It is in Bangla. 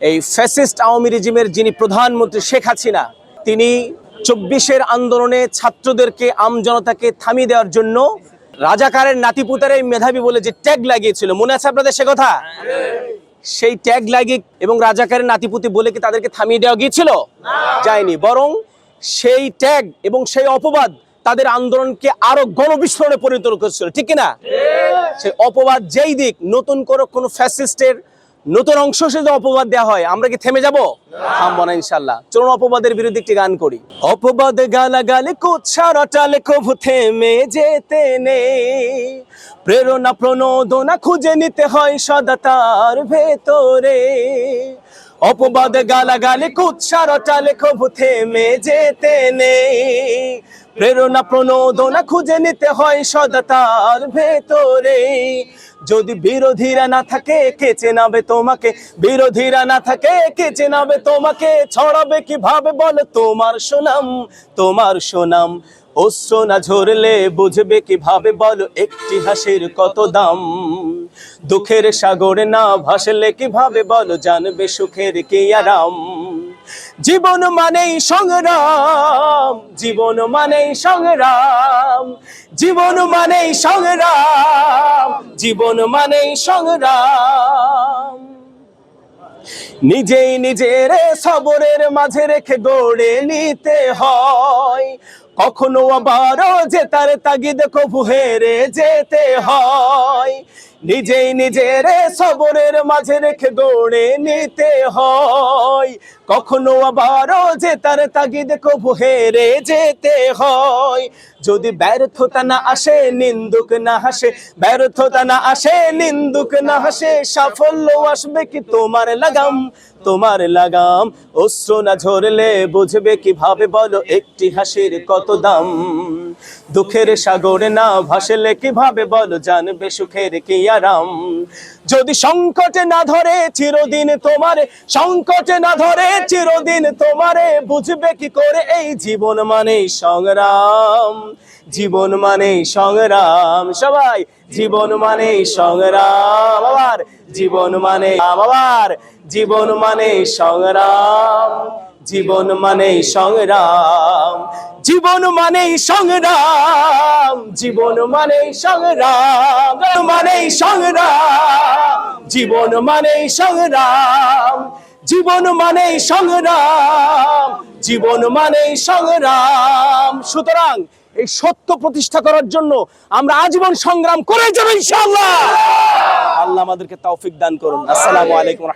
এই ফ্যাসিস্ট আওয়ামী রেজিমের যিনি প্রধানমন্ত্রী শেখ হাসিনা, তিনি চব্বিশের আন্দোলনে ছাত্রদেরকে আমজনতাকে থামিয়ে দেওয়ার জন্য রাজাকারের নাতিপুতারে মেধাবী বলে যে ট্যাগ লাগিয়েছিল, মনে আছে আপনাদের সে কথা? সেই ট্যাগ লাগিয়ে এবং রাজাকারের নাতিপুতি বলে কি তাদেরকে থামিয়ে দেওয়া গিয়েছিল? যায়নি। বরং সেই ট্যাগ এবং সেই অপবাদ তাদের আন্দোলনকে আরও গণবিস্ফোরণে পরিণত করেছিল। ঠিক না সেই অপবাদ যেই দিক, নতুন করে কোনো ফ্যাসিস্টের নতুন অংশ যদি অপবাদ দেওয়া হয়। আমরা কি থেমে যাব? থামবো না, ইনশাল্লাহ। চলুন অপবাদের বিরুদ্ধে একটি গান করি। অপবাদ গালা গালে কুচ্ছারটালে কভু থেমে যেতে নেই। প্রেরণা প্রণোদনা খুঁজে নিতে হয় সদা তার ভেতরে। অপবাদ গালা গালে কুচ্ছারটালে কভু থেমে যেতে নেই। প্রেরণা প্রণোদনা খুঁজে নিতে হয় সদা তার ভেতরে। যদি বিরোধীরা না থাকে, কে চেনাবে তোমাকে? বিরোধীরা না থাকে, কে চেনাবে তোমাকে? ছড়াবে কীভাবে বলো? তোমার সুনাম তোমার সুনাম। অশ্র না ঝরলে বুঝবে কীভাবে বলো? একটি হাসির কত দাম? দুঃখের সাগরে না ভাসলে কীভাবে বলো? জানবে সুখের কি আরাম? জীবন মানেই সংগ্রাম, জীবন মানেই সংগ্রাম, জীবন মানেই সংগ্রাম, জীবন মানেই সংগ্রাম। নিজেই নিজের সবরের মাঝে রেখে গড়ে নিতে হয়। কখনো আবারও যে তার তাগিদ কভু হেরে যেতে হয়। নিজেই নিজের সবরের মাঝে রেখে দৌড়ে নিতে হয়। কখনো আবারও যে তার তাগিদ কভু হেরে যেতে হয়। যদি ব্যর্থতা না আসে, নিন্দুক না হাসে, ব্যর্থতা না আসে, নিন্দুক না হাসে, সাফল্য আসবে কি তোমার লাগাম? তোমার লাগাম, অশ্রু না ঝরলে বুঝবে কীভাবে বলো, একটি হাসির কত দাম? দুঃখের সাগরে না ভাসলে কীভাবে বলো জানবে সুখের কি আরাম? যদি সংকটে না ধরে চিরদিন তোমারে, সংকটে না ধরে চিরদিন তোমারে, বুঝবে কি করে এই জীবন মানে সংগ্রাম? জীবন মানে সংগ্রাম, সবাই। জীবন মানে সংগ্রাম, আবার। জীবন মানে আবার। জীবন মানে সংগ্রাম। জীবন মানে সংগ্রাম, জীবন মানে সংগ্রাম, জীবন মানে সংগ্রাম মানে সংগ্রাম, জীবন মানে সংগ্রাম, জীবন মানে সংগ্রাম, জীবন মানে সংগ্রাম। সুতরাং এই সত্য প্রতিষ্ঠা করার জন্য আমরা আজীবন সংগ্রাম করে যাব ইনশাআল্লাহ। আল্লাহ আমাদেরকে তৌফিক দান করুন। আসসালামু আলাইকুম